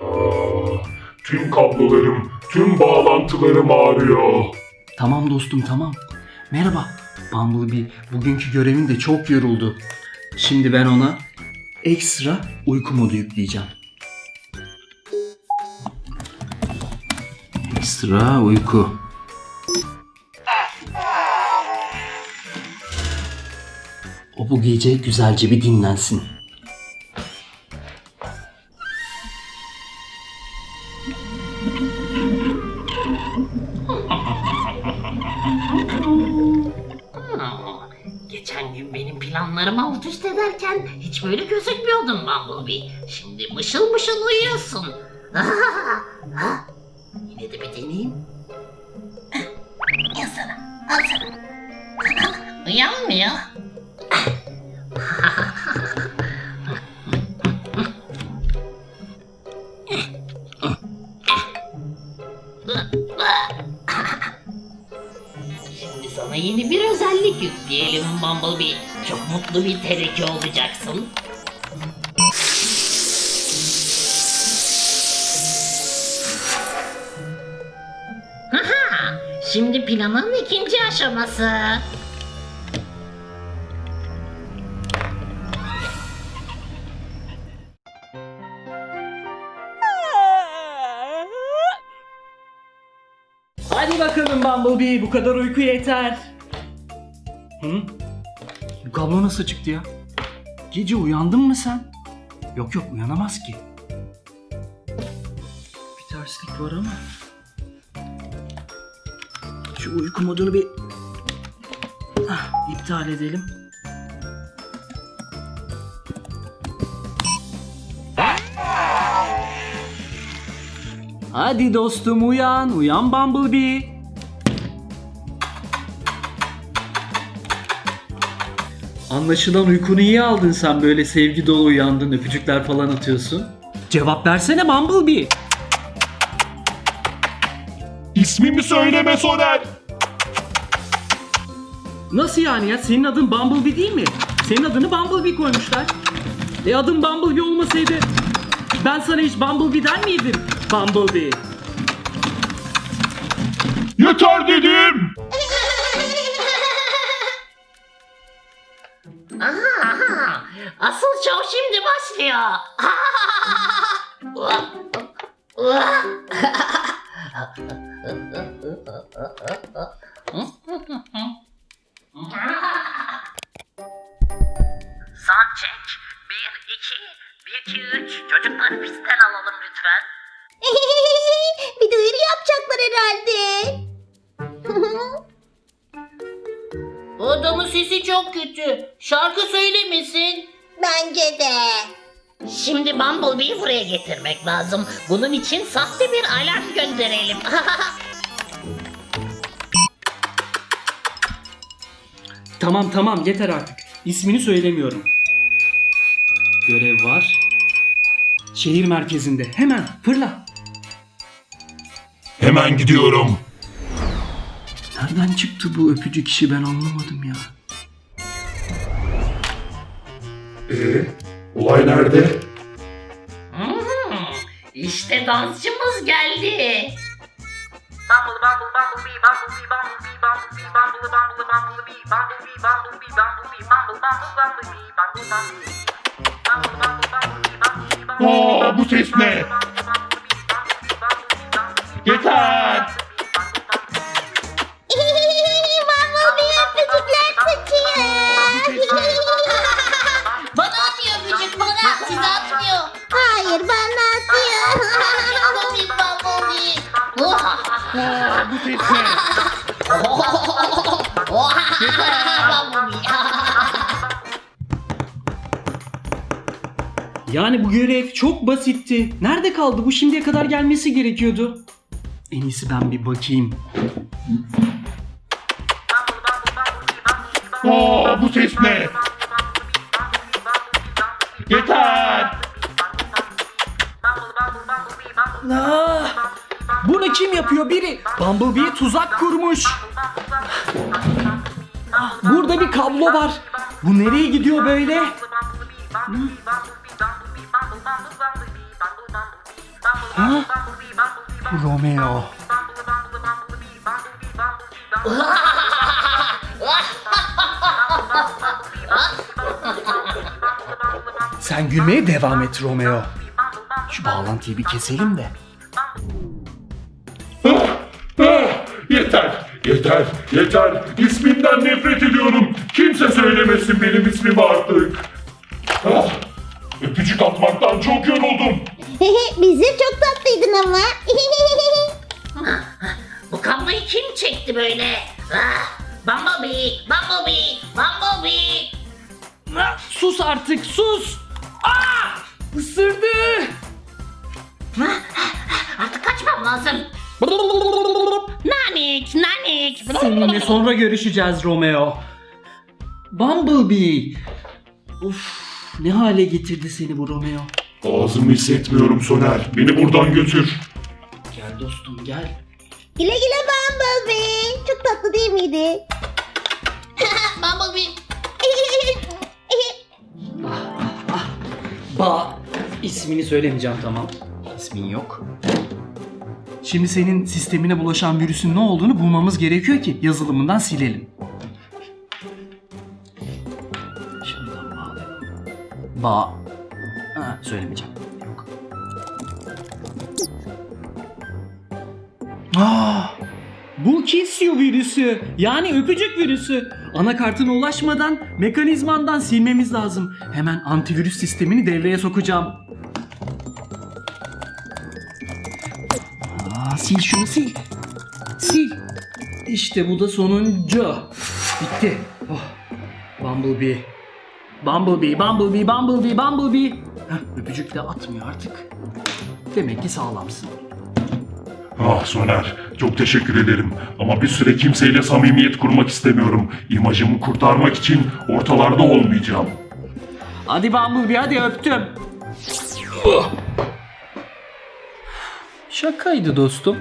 Aa, tüm kablolarım, tüm bağlantılarım ağrıyor. Tamam dostum tamam. Merhaba. Bumblebee bugünkü görevin de çok yoruldu. Şimdi ben ona ekstra uyku modu yükleyeceğim. Ekstra uyku. O bu gece güzelce bir dinlensin. Gün benim planlarımı alt üst ederken hiç böyle gözükmüyordun Bumblebee. Şimdi mışıl mışıl uyuyorsun. Yine de bir deneyeyim. Al sana, al sana. Uyanmıyor. Şimdi sana yeni bir özellik Bumblebee. Çok mutlu bir tereke olacaksın. Haha, Şimdi planın ikinci aşaması. Hadi bakalım Bumblebee bu kadar uyku yeter. Hı? Bu kablo nasıl çıktı ya? Gece uyandın mı sen? Yok yok uyanamaz ki. Bir terslik var ama. Şu uyku modunu bir iptal edelim. Hadi dostum uyan, uyan Bumblebee. Anlaşılan uykunu iyi aldın sen böyle sevgi dolu uyandın, öpücükler falan atıyorsun. Cevap versene Bumblebee. İsmimi söyleme Soner. Nasıl yani ya? Senin adın Bumblebee değil mi? Senin adını Bumblebee koymuşlar. E adın Bumblebee olmasaydı ben sana hiç Bumblebee der miydim? Bumblebee. Yeter dedim. Asıl şov şimdi başlıyor. Son çek. Bir, iki, bir, iki, üç. Çocukları pistten alalım lütfen. bir duyuru yapacaklar herhalde. Adamın sesi çok kötü. Şarkı söylemesin. Bence de. Şimdi Bumblebee'yi buraya getirmek lazım. Bunun için sahte bir alarm gönderelim. Tamam tamam yeter artık. İsmini söylemiyorum. Görev var. Şehir merkezinde. Hemen fırla. Hemen gidiyorum. Nereden çıktı bu öpücük işi ben anlamadım ya. Ee, olay nerede? Hmm, işte dansçımız geldi. Bumble bumble bumblebee bumblebee bumblebee bumblebee bumble bumble bumblebee bumblebee bumblebee bumblebee bumble bumble bumblebee bumble bumblebee Bumble bumble bumblebee bumblebee bumblebee Aa, bu ses ne? Yeter. Bumblebee Yani bu görev çok basitti. Nerede kaldı? Bu şimdiye kadar gelmesi gerekiyordu. En iyisi ben bir bakayım. Aa, bu ses ne? Yeter. Aa, bunu kim yapıyor? Biri Bumblebee'ye tuzak kurmuş. Ah, Burada bir kablo var. Bu nereye gidiyor böyle? Ha? Romeo. Sen gülmeye devam et Romeo. Şu bağlantıyı bir keselim de. Yeter, yeter, yeter. İsmimden nefret ediyorum. Kimse söylemesin benim ismimi artık. Ah, öpücük atmaktan çok yoruldum. Bizi çok tatlıydın ama. Bu kabloyu kim çekti böyle? Ah, Bumblebee, Bumblebee, Bumblebee. Ah, Sus artık sus. Aa! Isırdı. Artık kaçmam lazım. Nanik, nanik. Seninle sonra görüşeceğiz Romeo. Bumblebee. Of ne hale getirdi seni bu Romeo. Ağzımı hissetmiyorum Soner. Beni buradan götür. Gel dostum gel. güle güle Bumblebee. Çok tatlı değil miydi? Bumblebee. Ba ismini söylemeyeceğim tamam. İsmin yok. Şimdi senin sistemine bulaşan virüsün ne olduğunu bulmamız gerekiyor ki yazılımından silelim. Şuradan bağlayalım. Ba. Söylemeyeceğim. Yok. Aa, bu Kissio virüsü. Yani öpücük virüsü. Anakartına ulaşmadan mekanizmandan silmemiz lazım. Hemen antivirüs sistemini devreye sokacağım. Aa, sil şunu sil. Sil. İşte bu da sonuncu. Bitti. Oh. Bumblebee. Bumblebee, Bumblebee, Bumblebee, Bumblebee. Heh, öpücük de atmıyor artık. Demek ki sağlamsın. Ah Soner, çok teşekkür ederim. Ama bir süre kimseyle samimiyet kurmak istemiyorum. İmajımı kurtarmak için ortalarda olmayacağım. Hadi Bumblebee hadi öptüm. Şakaydı dostum.